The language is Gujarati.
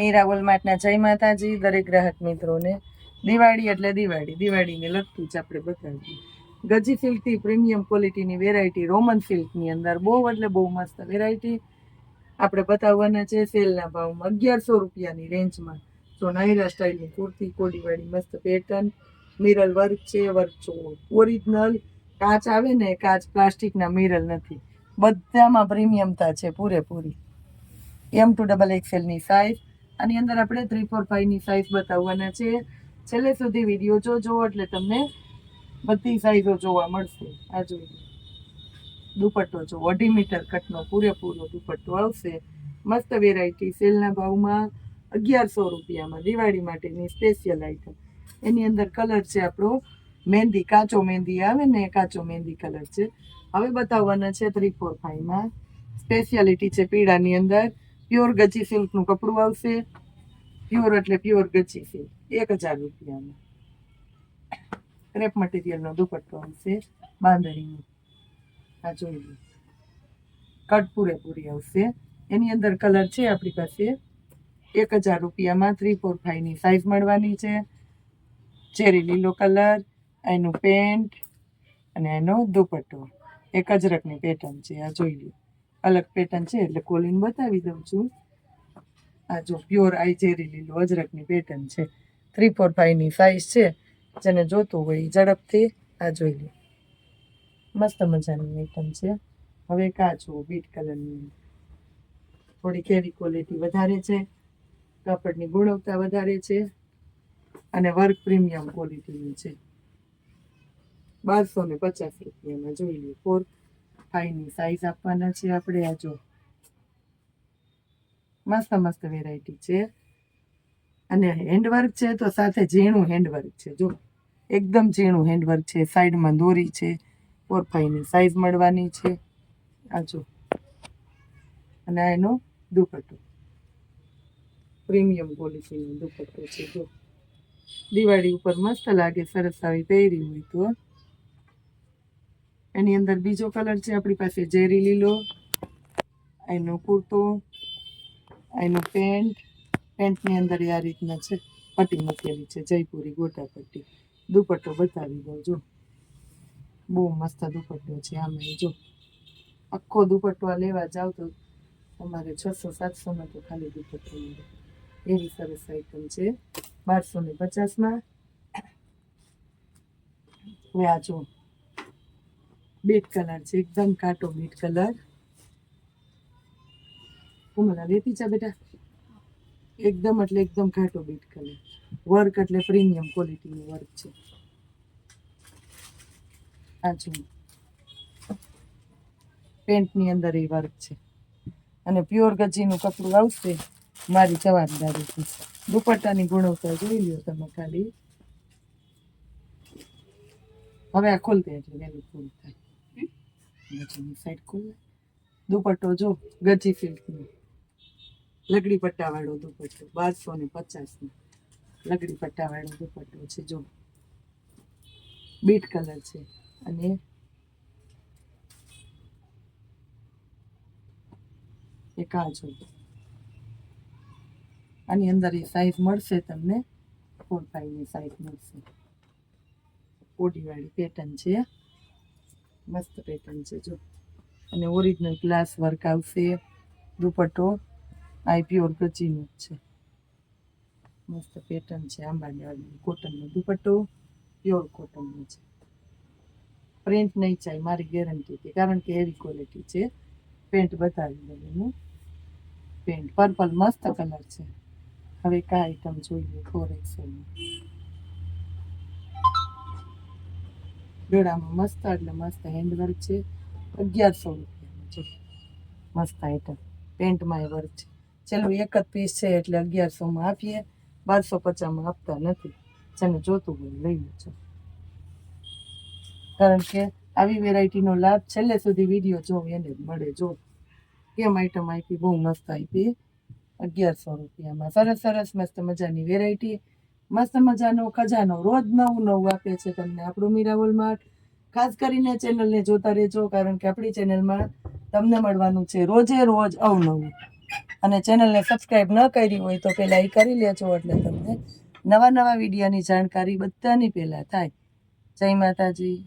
મીરા વોલમાર્ટના જય માતાજી, દરેક ગ્રાહક મિત્રોને. દિવાળી એટલે દિવાળી. દિવાળીને લગતું જ આપણે બતાવીએ. ગજી સિલ્કથી પ્રીમિયમ ક્વોલિટીની વેરાયટી રોમન સિલ્કની અંદર બહુ એટલે બહુ મસ્ત વેરાયટી આપણે બતાવવાના છે સેલના ભાવમાં અગિયારસો રૂપિયાની રેન્જમાં તો નાયરા સ્ટાઇલની કુર્તી, કોડીવાળી મસ્ત પેટર્ન મિરલ વર્ક છે વર્ક ઓરિજિનલ કાચ આવે ને, કાચ પ્લાસ્ટિકના મિરલ નથી. બધામાં પ્રીમિયમતા છે પૂરેપૂરી. એમ ટુ ડબલ એક્સેલની સાઇઝ આની અંદર આપણે થ્રી ફોર ફાઈવની સાઇઝ બતાવવાના છે. છેલ્લે સુધી વીડિયો જોજો એટલે તમને બધી સાઇઝો જોવા મળશે. આ જોઈ દુપટ્ટો જો અઢી મીટર કટનો પૂરેપૂરો દુપટ્ટો આવશે. મસ્ત વેરાયટી સેલના ભાવમાં અગિયારસો રૂપિયામાં દિવાળી માટેની સ્પેશિયલ આઈટમ એની અંદર કલર છે આપણો મહેંદી, કાચો મહેંદી આવે ને, કાચો મહેંદી કલર છે. હવે બતાવવાના છે થ્રી ફોર ફાઈવમાં સ્પેશિયાલિટી છે પીળાની અંદર. પ્યોર ગચી સિલ્કનું કપડું આવશે. પ્યોર એટલે પ્યોર ગચી સિલ્ક એક હજાર રૂપિયાનું. ક્રેપ મટીરિયલનો દુપટ્ટો આવશે. બાંધણીનો. આ જોઈ લો. કટ પૂરેપૂરી આવશે. એની અંદર કલર છે આપણી પાસે. એક હજાર રૂપિયામાં થ્રી ફોર ફાઈવની સાઇઝ મળવાની છે. ચેરી લીલો કલર એનું પેન્ટ અને એનો દુપટ્ટો. એક અજરકની પેટર્ન છે. આ જોઈ લો. અલગ પેટર્ન છે એટલે ખોલીને બતાવી દઉં છું. આ જો પ્યોર આઈચેરી લીલું અજરકની પેટર્ન છે. થ્રી ફોર ફાઈવની સાઇઝ છે. જેને જોતું હોય ઝડપથી આ જોઈ લો. મસ્ત મજાની આઈટમ છે. હવે કાચો બીટ કલરની થોડી કેવી ક્વોલિટી વધારે છે. કાપડની ગુણવત્તા વધારે છે. અને વર્ક પ્રીમિયમ ક્વોલિટીની છે. બારસો ને પચાસ રૂપિયામાં જોઈ લો. ફોર ફાઈવની સાઈઝ આપવાના છે આપણે આ જો. મસ્ત મસ્ત વેરાયટી છે. અને હેન્ડવર્ક છે તો સાથે ઝીણું હેન્ડવર્ક છે, જો. એકદમ ઝીણું હેન્ડવર્ક છે સાઈડમાં દોરી છે ફોર ફાઈવની સાઈઝ મળવાની છે. આ જો. અને આ એનો દુપટ્ટો. પ્રીમિયમ ક્વોલિટીનો દુપટ્ટો છે, જો. દિવાળી ઉપર મસ્ત લાગે, સરસ આવી પહેરી હોય તો. એની અંદર બીજો કલર છે આપણી પાસે ઝેરી લીલો એનો કુર્તો એનો પેન્ટ, પેન્ટની અંદર આ રીતના છે, પટ્ટી મૂકેલી છે, જયપુરી ગોટા પટ્ટી દુપટ્ટો બતાવી દઉં, જો. બહુ મસ્ત દુપટ્ટો છે આમાં જો. આખો દુપટ્ટો આ લેવા જાવ તો તમારે છસો, સાતસોમાં તો ખાલી દુપટ્ટો મળે એવી સરસ આઈટમ છે બારસો ને પચાસમાં. હવે બીટ કલર છે, એકદમ કાટો બીટ કલર કોમલા લેતી ચા બેટા. એકદમ એટલે એકદમ કાટો બીટ કલર વર્ક એટલે પ્રીમિયમ ક્વોલિટીનું વર્ક છે. આ જો પેન્ટની અંદર એ વર્ક છે. અને પ્યોર ગજીનું કપડું આવશે, મારી જવાબદારીથી દુપટ્ટાની ગુણવત્તા જોઈ લ્યો તમે ખાલી. હવે આ ખોલતી એટલે વહેલું પૂરું થાય. સાઈડ ખોલે. દુપટ્ટો જો ગજી સિલ્કનો લગડી પટ્ટાવાળો દુપટ્ટો, બારસો ને પચાસનો. લગડી પટ્ટાવાળો દુપટ્ટો છે, જો. બીટ કલર છે. અને એ કાચો આની અંદર એ સાઈઝ મળશે તમને. ફોર ફાઈવની સાઈઝ મળશે. કોડીવાળી પેટર્ન છે. મસ્ત પેટર્ન છે, જો. અને ઓરિજિનલ ગ્લાસ વર્ક આવશે. દુપટ્ટો આ પ્યોર ગચીનું જ છે. મસ્ત પેટર્ન છે, આંબાની કોટનનો દુપટ્ટો પ્યોર કોટનનો છે. પ્રિન્ટ નહીં ચાય મારી ગેરંટી હતી, કારણ કે એવી ક્વોલિટી છે. પેન્ટ બતાવી દઉં એનું. પેન્ટ પર્પલ મસ્ત કલર છે. હવે કા આઈટમ જોઈએ ફોર એક્સેલની ગળામાં મસ્ત, એટલે મસ્ત હેન્ડવર્ક છે. અગિયારસો રૂપિયામાં છે. મસ્ત આઈટમ પેન્ટમાં એ વર્ક છે. છેલ્લું એક જ પીસ છે, એટલે અગિયારસોમાં આપીએ. બારસો પચાસમાં આપતા નથી. જેને જોતું હોય લઈ લેજો કારણ કે આવી વેરાયટીનો લાભ છેલ્લે સુધી વીડિયો જોવો એને જ મળે. જો કેમ આઈટમ આપી, બહુ મસ્ત આપી. અગિયારસો રૂપિયામાં. સરસ સરસ, મસ્ત મજાની વેરાયટી મસ્ત મજાનો ખજાનો. રોજ નવું નવું આપે છે તમને. આપણું મીરાવલ માર્ટ ખાસ કરીને ચેનલને જોતા રહેજો, કારણ કે આપણી ચેનલમાં તમને મળવાનું છે રોજે રોજ અવનવું. અને ચેનલને સબસ્ક્રાઈબ ન કરી હોય તો પહેલાં એ કરી લેજો, એટલે તમને નવા નવા વિડીયોની જાણકારી બધાની પહેલાં થાય. જય માતાજી.